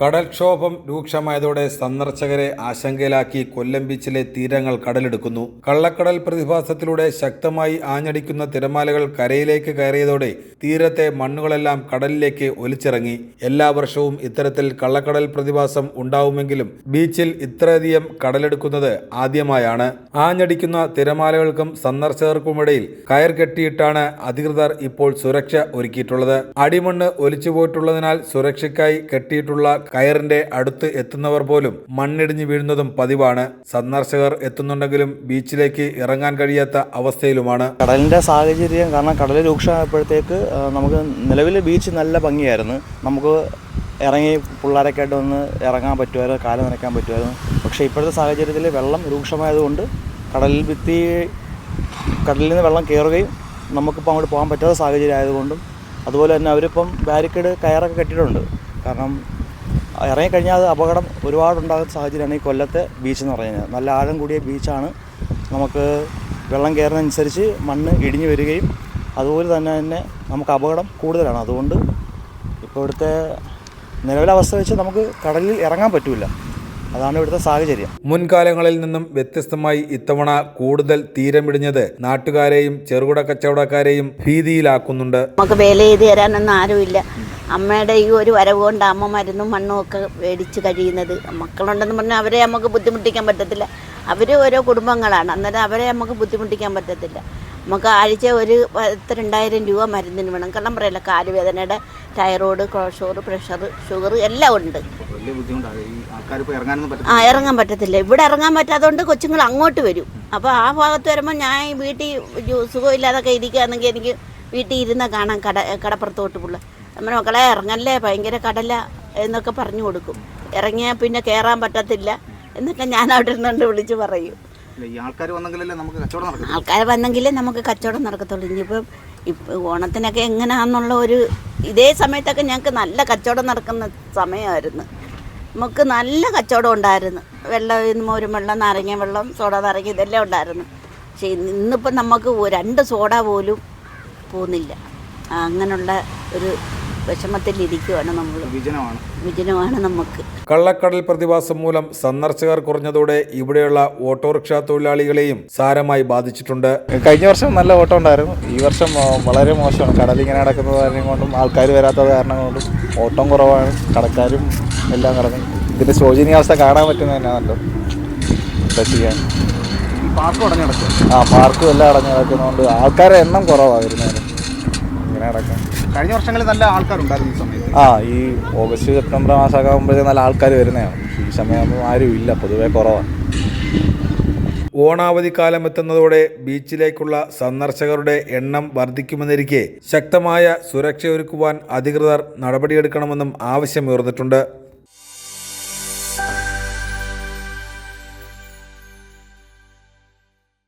കടൽക്ഷോഭം രൂക്ഷമായതോടെ സന്ദർശകരെ ആശങ്കയിലാക്കി കൊല്ലം ബീച്ചിലെ തീരങ്ങൾ കടലെടുക്കുന്നു. കള്ളക്കടൽ പ്രതിഭാസത്തിലൂടെ ശക്തമായി ആഞ്ഞടിക്കുന്ന തിരമാലകൾ കരയിലേക്ക് കയറിയതോടെ തീരത്തെ മണ്ണുകളെല്ലാം കടലിലേക്ക് ഒലിച്ചിറങ്ങി. എല്ലാ വർഷവും ഇത്തരത്തിൽ കള്ളക്കടൽ പ്രതിഭാസം ഉണ്ടാവുമെങ്കിലും ബീച്ചിൽ ഇത്രയധികം കടലെടുക്കുന്നത് ആദ്യമായാണ്. ആഞ്ഞടിക്കുന്ന തിരമാലകൾക്കും സന്ദർശകർക്കുമിടയിൽ കയർ കെട്ടിയിട്ടാണ് അധികൃതർ ഇപ്പോൾ സുരക്ഷ ഒരുക്കിയിട്ടുള്ളത്. അടിമണ്ണ് ഒലിച്ചുപോയിട്ടുള്ളതിനാൽ സുരക്ഷയ്ക്കായി കെട്ടിയിട്ടുള്ള കയറിന്റെ അടുത്ത് എത്തുന്നവർ പോലും മണ്ണിടിഞ്ഞു വീഴുന്നതും പതിവാണ്. സന്ദർശകർ എത്തുന്നുണ്ടെങ്കിലും ബീച്ചിലേക്ക് ഇറങ്ങാൻ കഴിയാത്ത അവസ്ഥയിലുമാണ്. കടലിന്റെ സാഹചര്യം കാരണം കടൽ രൂക്ഷമായപ്പോഴത്തേക്ക് നമുക്ക് നിലവിൽ ബീച്ച് നല്ല ഭംഗിയായിരുന്നു. നമുക്ക് ഇറങ്ങി പിള്ളേരൊക്കെ ആയിട്ട് ഒന്ന് ഇറങ്ങാൻ പറ്റുമായിരുന്നു കാലം നനയ്ക്കാൻ പറ്റുമായിരുന്നു. പക്ഷേ ഇപ്പോഴത്തെ സാഹചര്യത്തിൽ വെള്ളം രൂക്ഷമായതുകൊണ്ട് കടലിൽ ഭിത്തി കടലിൽ നിന്ന് വെള്ളം കയറുകയും നമുക്കിപ്പോൾ അങ്ങോട്ട് പോകാൻ പറ്റാത്ത സാഹചര്യം ആയതുകൊണ്ടും അതുപോലെ തന്നെ അവരിപ്പം ബാരിക്കേഡ് കയറൊക്കെ കെട്ടിയിട്ടുണ്ട്. കാരണം ഇറങ്ങിക്കഴിഞ്ഞാൽ അത് അപകടം ഒരുപാടുണ്ടാകുന്ന സാഹചര്യമാണ് ഈ കൊല്ലത്തെ ബീച്ച് എന്ന് പറയുന്നത്. നല്ല ആഴം കൂടിയ ബീച്ചാണ് നമുക്ക് വെള്ളം കയറുന്നതനുസരിച്ച് മണ്ണ് ഇടിഞ്ഞു വരികയും അതുപോലെ തന്നെ തന്നെ നമുക്ക് അപകടം കൂടുതലാണ്. അതുകൊണ്ട് ഇപ്പോൾ ഇവിടുത്തെ നിലവിലെ അവസ്ഥ വെച്ച് നമുക്ക് കടലിൽ ഇറങ്ങാൻ പറ്റില്ല അതാണ് ഇവിടുത്തെ സാഹചര്യം. മുൻകാലങ്ങളിൽ നിന്നും വ്യത്യസ്തമായി ഇത്തവണ കൂടുതൽ തീരമിടിഞ്ഞത് നാട്ടുകാരെയും ചെറുകിട കച്ചവടക്കാരെയും ഭീതിയിലാക്കുന്നുണ്ട്. നമുക്ക് വേല ചെയ്ത് തരാനൊന്നും ആരുമില്ല. അമ്മയുടെ ഈ ഒരു വരവ് കൊണ്ട് അമ്മ മരുന്നും മണ്ണും ഒക്കെ മേടിച്ച് കഴിയുന്നത്. മക്കളുണ്ടെന്ന് പറഞ്ഞാൽ അവരെ നമുക്ക് ബുദ്ധിമുട്ടിക്കാൻ പറ്റത്തില്ല. അവർ ഓരോ കുടുംബങ്ങളാണ്. അന്നേരം അവരെ നമുക്ക് ബുദ്ധിമുട്ടിക്കാൻ പറ്റത്തില്ല. നമുക്ക് ആഴ്ച ഒരു പത്ത് രണ്ടായിരം രൂപ മരുന്നിന് വേണം. കാരണം പറയല്ല? കാലുവേദനയുടെ തൈറോയ്ഡ് കൊളസ്ട്രോൾ പ്രഷർ ഷുഗർ എല്ലാം ഉണ്ട്. വലിയ ബുദ്ധിമുട്ടാണ്. ഈ ആൾക്കാർ ഇപ്പോൾ ഇറങ്ങാനൊന്നും പറ്റില്ല ആ ഇറങ്ങാൻ പറ്റത്തില്ല. ഇവിടെ ഇറങ്ങാൻ പറ്റാത്തതുകൊണ്ട് കൊച്ചുങ്ങൾ അങ്ങോട്ട് വരും. അപ്പോൾ ആ ഭാഗത്ത് വരുമ്പോൾ ഞാൻ വീട്ടിൽ സുഖം സുഖമില്ലാതൊക്കെ ഇരിക്കുകയാണെങ്കിൽ എനിക്ക് വീട്ടിൽ ഇരുന്ന കാണാൻ കട കടപ്പുറത്തോട്ട് പുള്ള. നമ്മുടെ മക്കളെ ഇറങ്ങല്ലേ? ഭയങ്കര കടല എന്നൊക്കെ പറഞ്ഞു കൊടുക്കും. ഇറങ്ങിയാൽ പിന്നെ കയറാൻ പറ്റത്തില്ല. എന്നൊക്കെ ഞാൻ അവിടെ ഇരുന്നുകൊണ്ട് വിളിച്ച് പറയും. ആൾക്കാർ വന്നെങ്കിലേ നമുക്ക് കച്ചവടം നടക്കത്തുള്ളൂ. ഇനിയിപ്പം ഇപ്പം ഓണത്തിനൊക്കെ എങ്ങനെയാണെന്നുള്ള ഒരു ഇതേ സമയത്തൊക്കെ ഞങ്ങൾക്ക് നല്ല കച്ചവടം നടക്കുന്ന സമയമായിരുന്നു. നമുക്ക് നല്ല കച്ചവടം ഉണ്ടായിരുന്നു. വെള്ളം മോരും വെള്ളം നാരങ്ങ വെള്ളം സോഡ നാരങ്ങ ഇതെല്ലാം ഉണ്ടായിരുന്നു. പക്ഷേ ഇന്ന് ഇന്നിപ്പം നമുക്ക് രണ്ട് സോഡ പോലും പോകുന്നില്ല അങ്ങനെയുള്ള ഒരു വിഷമത്തിലിരിക്കുവാണ് നമ്മൾ വിജനമാണ്. വിജനമാണ് നമുക്ക്. കള്ളക്കടൽ പ്രതിഭാസം മൂലം സന്ദർശകർ കുറഞ്ഞതോടെ ഇവിടെയുള്ള ഓട്ടോറിക്ഷ തൊഴിലാളികളെയും സാരമായി ബാധിച്ചിട്ടുണ്ട്. കഴിഞ്ഞ വർഷം നല്ല ഓട്ടോ ഉണ്ടായിരുന്നു. ഈ വർഷം വളരെ മോശമാണ്. കടലിങ്ങനെ നടക്കുന്നത് കാരണം കൊണ്ടും ആൾക്കാർ വരാത്തത് കാരണം കൊണ്ടും ഓട്ടം കുറവാണ്. കടക്കാരും എല്ലാം കിടക്കും ഇതിന്റെ ശോചനീയാവസ്ഥ കാണാൻ പറ്റുന്നത് തന്നെയാണല്ലോ. എന്താ ചെയ്യാൻ പാർക്ക് ഉടനെ നടക്കും ആ പാർക്കും എല്ലാം അടഞ്ഞു കിടക്കുന്നതുകൊണ്ട് ആൾക്കാരെ എണ്ണം കുറവാണ് വരുന്നത് നടക്കാൻ കഴിഞ്ഞ വർഷങ്ങളിൽ നല്ല ആൾക്കാരുണ്ടായിരുന്നു ഈ സമയത്ത്. ആ ഈ ഓഗസ്റ്റ് സെപ്റ്റംബർ മാസമൊക്കെ ആകുമ്പോഴേ നല്ല ആൾക്കാർ വരുന്നതാണ് ഈ സമയമാകുമ്പോൾ ആരും ഇല്ല പൊതുവേ കുറവാണ് ഓണാവധി കാലം എത്തുന്നതോടെ ബീച്ചിലേക്കുള്ള സന്ദർശകരുടെ എണ്ണം വർദ്ധിക്കുമെന്നിരിക്കെ ശക്തമായ സുരക്ഷയൊരുക്കുവാൻ അധികൃതർ നടപടിയെടുക്കണമെന്നും ആവശ്യമുയർന്നിട്ടുണ്ട്